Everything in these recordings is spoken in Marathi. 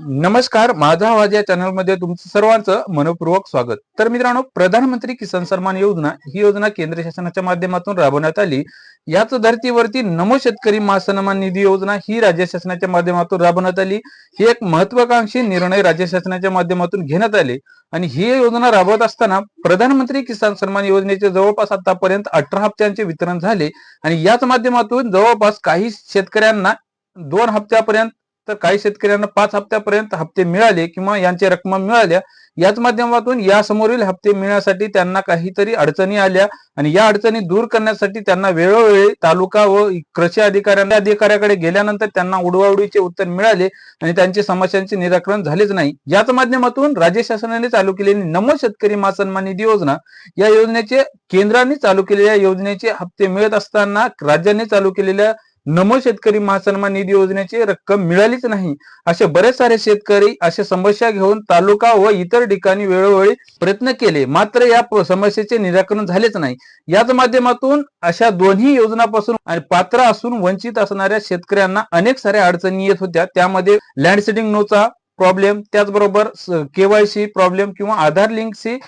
नमस्कार माझा आवाज या चॅनलमध्ये तुमचं सर्वांचं मनपूर्वक स्वागत. तर मित्रांनो प्रधानमंत्री किसान सन्मान योजना ही योजना केंद्र शासनाच्या माध्यमातून राबवण्यात आली. याच धर्तीवरती नमो शेतकरी महासन्मान निधी योजना ही राज्य शासनाच्या माध्यमातून राबवण्यात आली. ही एक महत्वाकांक्षी निर्णय राज्य शासनाच्या माध्यमातून घेण्यात आले. आणि ही योजना राबवत असताना प्रधानमंत्री किसान सन्मान योजनेचे जवळपास आतापर्यंत अठरा हप्त्यांचे वितरण झाले. आणि याच माध्यमातून जवळपास काही शेतकऱ्यांना दोन हप्त्यापर्यंत तर काही शेतकऱ्यांना पाच हप्त्यापर्यंत हप्ते मिळाले किंवा यांच्या रक्कमा मिळाल्या याच माध्यमातून यासमोरील हप्ते मिळण्यासाठी त्यांना काहीतरी अडचणी आल्या आणि या अडचणी दूर करण्यासाठी त्यांना वेळोवेळी तालुका व कृषी अधिकाऱ्यांना अधिकाऱ्याकडे गेल्यानंतर त्यांना उडवाउडीचे उत्तर मिळाले आणि त्यांची समस्यांचे निराकरण झालेच नाही. याच माध्यमातून राज्य शासनाने चालू केलेली नमो शेतकरी महासन्मान निधी योजना या योजनेचे केंद्राने चालू केलेल्या योजनेचे हप्ते मिळत असताना राज्याने चालू केलेल्या नमो शेतकरी महासन्मान निधी योजनेची रक्कम मिळालीच नाही. असे बरेच सारे शेतकरी अशा समस्या घेऊन तालुका व इतर ठिकाणी वेळोवेळी प्रयत्न केले. मात्र या समस्येचे निराकरण झालेच नाही. याच माध्यमातून अशा दोन्ही योजनापासून आणि पात्र असून वंचित असणाऱ्या शेतकऱ्यांना अनेक साऱ्या अडचणी येत होत्या. त्यामध्ये लँडसेडिंग नोचा प्रॉब्लेम त्याचबरोबर केवायसी प्रॉब्लेम किंवा आधार लिंकची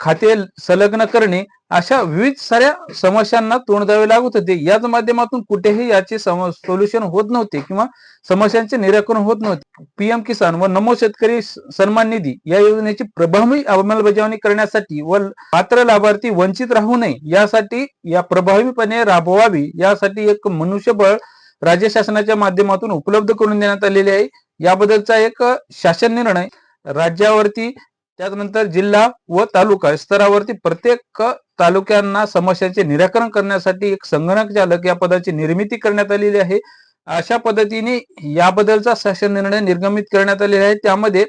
खाते संलग्न करणे अशा विविध साऱ्या समस्यांना तोंड द्यावे लागत होते. याच माध्यमातून कुठेही याचे सोल्युशन होत नव्हते किंवा समस्यांचे निराकरण होत नव्हते. पीएम किसान व नमो शेतकरी सन्मान निधी या योजनेची प्रभावी अंमलबजावणी करण्यासाठी व पात्र लाभार्थी वंचित राहू नये यासाठी या प्रभावीपणे राबवावी यासाठी एक मनुष्यबळ राज्य शासनाच्या माध्यमातून उपलब्ध करून देण्यात आलेले आहे. याबद्दलचा एक शासन निर्णय राज्यावरती त्यानंतर जिल्हा व तालुका स्तरावरती प्रत्येक तालुक्यांना समस्यांचे निराकरण करण्यासाठी एक संगणक चालक या पदाची निर्मिती करण्यात आलेली आहे. अशा पद्धतीने याबद्दलचा शासन निर्णय निर्गमित करण्यात आलेला आहे. त्यामध्ये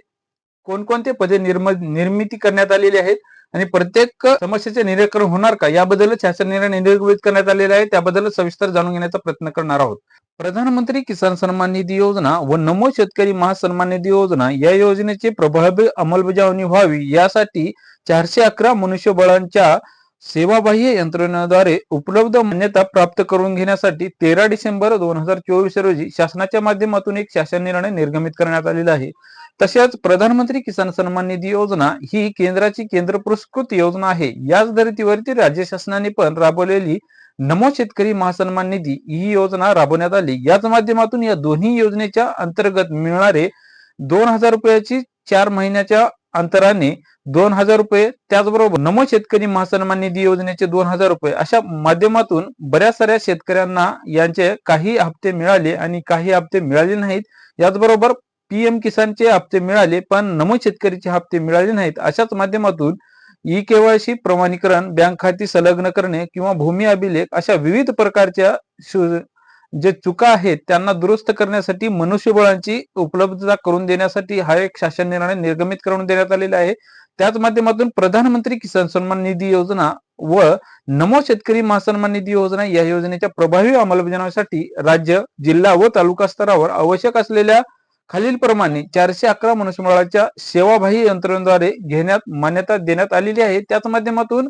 कोणकोणते पदे निर्म निर्मिती करण्यात आलेली आहेत आणि प्रत्येक समस्येचे निराकरण होणार का? याबद्दल शासन निर्णय निर्गमित करण्यात आलेला आहे. त्याबद्दल सविस्तर जाणून घेण्याचा प्रयत्न करणार आहोत. प्रधानमंत्री किसान सन्मान निधी योजना व नमो शेतकरी महासन्मान निधी योजना या योजनेची प्रभावी अंमलबजावणी व्हावी. यासाठी चारशे अकरा मनुष्यबळांच्या सेवाबाह्य यंत्रणेद्वारे उपलब्ध मान्यता प्राप्त करून घेण्यासाठी तेरा डिसेंबर दोन हजार चोवीस रोजी शासनाच्या माध्यमातून एक शासन निर्णय निर्गमित करण्यात आलेला आहे. तसेच प्रधानमंत्री किसान सन्मान निधी योजना ही केंद्राची केंद्र पुरस्कृत योजना आहे. याच धर्तीवरती राज्य शासनाने पण राबवलेली नमो शेतकरी महासन्मान निधी ही योजना राबवण्यात आली. याच माध्यमातून या दोन्ही योजनेच्या अंतर्गत मिळणारे दोन हजार रुपयाची चार महिन्याच्या अंतराने दोन हजार रुपये त्याचबरोबर नमो शेतकरी महासन्मान निधी योजनेचे दोन हजार रुपये अशा माध्यमातून बऱ्याच साऱ्या शेतकऱ्यांना यांचे काही हप्ते मिळाले आणि काही हप्ते मिळाले नाहीत. याचबरोबर पीएम किसानचे हप्ते मिळाले पण नमो शेतकरीचे हप्ते मिळाले नाहीत. अशाच माध्यमातून ई केवायसी प्रमाणीकरण बँक खाती संलग्न करणे किंवा भूमी अभिलेख अशा विविध प्रकारच्या शु- जे चुका आहेत त्यांना दुरुस्त करण्यासाठी मनुष्यबळांची उपलब्धता करून देण्यासाठी हा एक शासन निर्णय निर्गमित करून देण्यात आलेला आहे. त्याच माध्यमातून प्रधानमंत्री किसान सन्मान निधी योजना व नमो शेतकरी महासन्मान निधी योजना या योजनेच्या प्रभावी अंमलबजावणीसाठी राज्य जिल्हा व तालुका स्तरावर आवश्यक असलेल्या खालीलप्रमाणे चारशे अकरा मनुष्यबळाच्या सेवाबाह्य यंत्रणेद्वारे घेण्यात मान्यता देण्यात आलेली आहे. त्याच माध्यमातून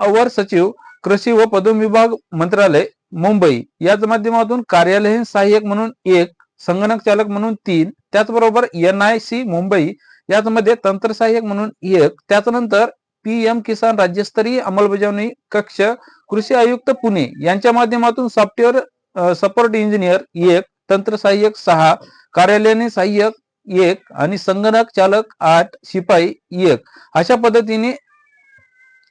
अवर सचिव कृषी व पदम विभाग मंत्रालय मुंबई याच माध्यमातून कार्यालयीन सहाय्यक म्हणून एक संगणक चालक म्हणून तीन त्याचबरोबर एन आय सी मुंबई याचमध्ये तंत्र सहाय्यक म्हणून एक त्याच्यानंतर पीएम किसान राज्यस्तरीय अंमलबजावणी कक्ष कृषी आयुक्त पुणे यांच्या माध्यमातून सॉफ्टवेअर सपोर्ट इंजिनियर एक तंत्र सहाय्यक सहा कार्यालयीन सहाय्यक एक आणि संगणक चालक आठ शिपाई एक अशा पद्धतीने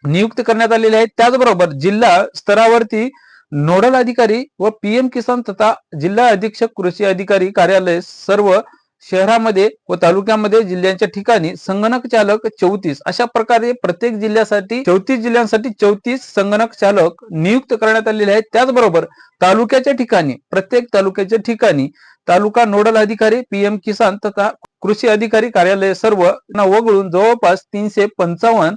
नियुक्त करण्यात आलेले आहेत. त्याचबरोबर जिल्हा स्तरावरती नोडल अधिकारी व पीएम किसान तथा जिल्हा अधीक्षक कृषी अधिकारी कार्यालय सर्व शहरामध्ये व तालुक्यामध्ये जिल्ह्यांच्या ठिकाणी संगणक चालक चौतीस अशा प्रकारे प्रत्येक जिल्ह्यासाठी चौतीस जिल्ह्यांसाठी चौतीस संगणक चालक नियुक्त करण्यात आलेले आहेत. त्याचबरोबर तालुक्याच्या ठिकाणी प्रत्येक तालुक्याच्या ठिकाणी तालुका नोडल अधिकारी पीएम किसान तथा कृषी अधिकारी कार्यालय सर्व वगळून जवळपास तीनशे पंचावन्न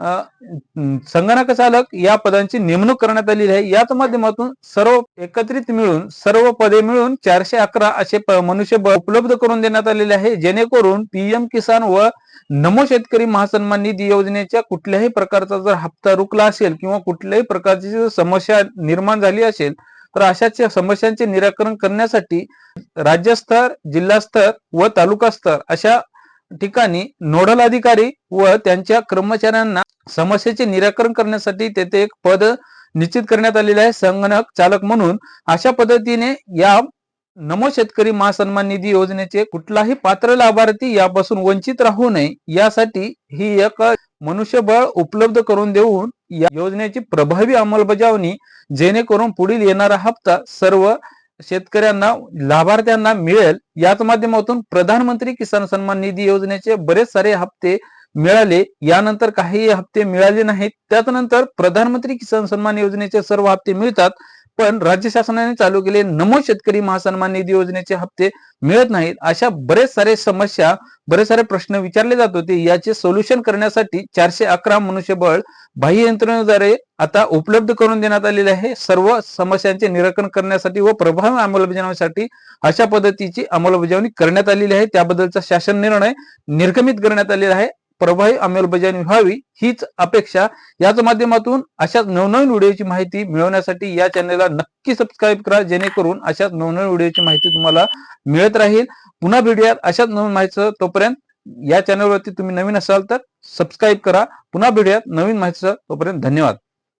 संगणक चालक या पदांची नेमणूक करण्यात आलेली आहे. याच माध्यमातून सर्व एकत्रित मिळून सर्व पदे मिळून चारशे अकरा असे मनुष्यबळ उपलब्ध करून देण्यात आलेले आहे. जेणेकरून पीएम किसान व नमो शेतकरी महासन्मान निधी योजनेच्या कुठल्याही प्रकारचा जर हप्ता रुकला असेल किंवा कुठल्याही प्रकारची जर समस्या निर्माण झाली असेल तर अशाच्या समस्यांचे निराकरण करण्यासाठी राज्यस्तर जिल्हास्तर व तालुका स्तर अशा ठिकाणी नोडल अधिकारी व त्यांच्या कर्मचाऱ्यांना समस्येचे निराकरण करण्यासाठी तेथे एक पद निश्चित करण्यात आलेले आहे. संगणक चालक म्हणून अशा पद्धतीने या नमो शेतकरी महासन्मान निधी योजनेचे कुठलाही पात्र लाभार्थी यापासून वंचित राहू नये. यासाठी ही एक मनुष्यबळ उपलब्ध करून देऊन या योजनेची प्रभावी अंमलबजावणी जेणेकरून पुढील येणारा हप्ता सर्व शेतकऱ्यांना लाभार्थ्यांना मिळेल. याच माध्यमातून प्रधानमंत्री किसान सन्मान निधी योजनेचे बरेच सारे हप्ते मिळाले. यानंतर काही हप्ते मिळाले नाहीत. त्यानंतर प्रधानमंत्री किसान सन्मान योजनेचे सर्व हप्ते मिळतात. पण राज्य शासनाने चालू केले नमो शेतकरी महासन्मान निधी योजनेचे हप्ते मिळत नाहीत. अशा बरेच सारे समस्या बरेच सारे प्रश्न विचारले जात होते. याचे सोल्युशन करण्यासाठी चारशे अकरा मनुष्यबळ बाह्य यंत्रणेद्वारे आता उपलब्ध करून देण्यात आलेले आहे. सर्व समस्यांचे निराकरण करण्यासाठी व प्रभावी अंमलबजावणीसाठी अशा पद्धतीची अंमलबजावणी करण्यात आलेली आहे. त्याबद्दलचा शासन निर्णय निर्गमित करण्यात आलेला आहे. प्रभावी अंमलबजावणी व्हावी हीच अपेक्षा याच माध्यमातून अशाच नवनवीन व्हिडिओची माहिती मिळवण्यासाठी या चॅनलला नक्की सबस्क्राईब करा जेणेकरून अशाच नवनवीन व्हिडिओची माहिती तुम्हाला मिळत राहील. पुन्हा भेटूयात अशाच नवीन माहितीचं तोपर्यंत या चॅनलवरती तुम्ही नवीन असाल तर सबस्क्राईब करा. पुन्हा भेटूयात नवीन माहितीचं तोपर्यंत धन्यवाद.